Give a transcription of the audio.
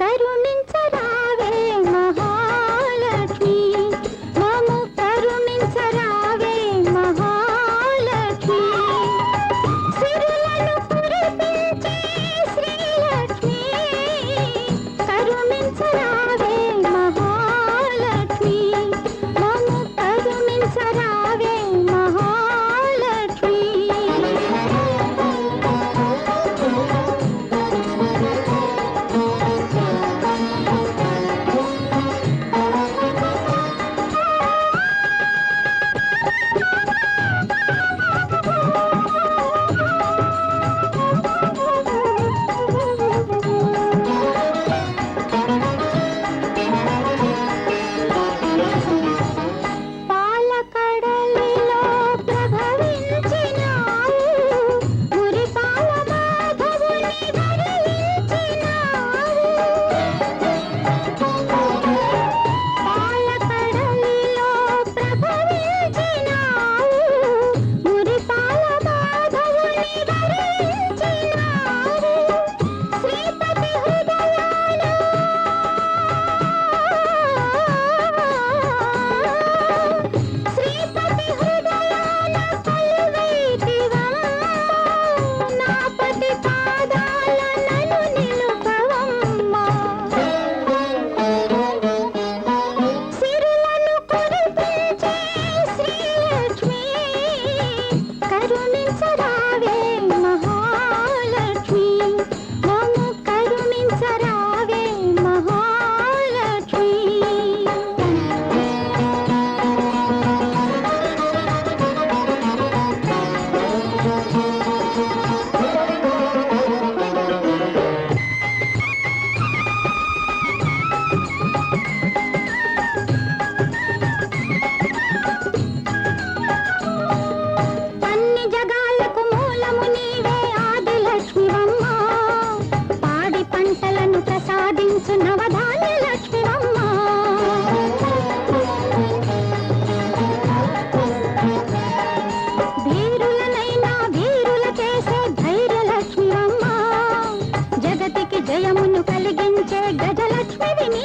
caer జయమును కలిగించే గజలక్ష్మివి నీ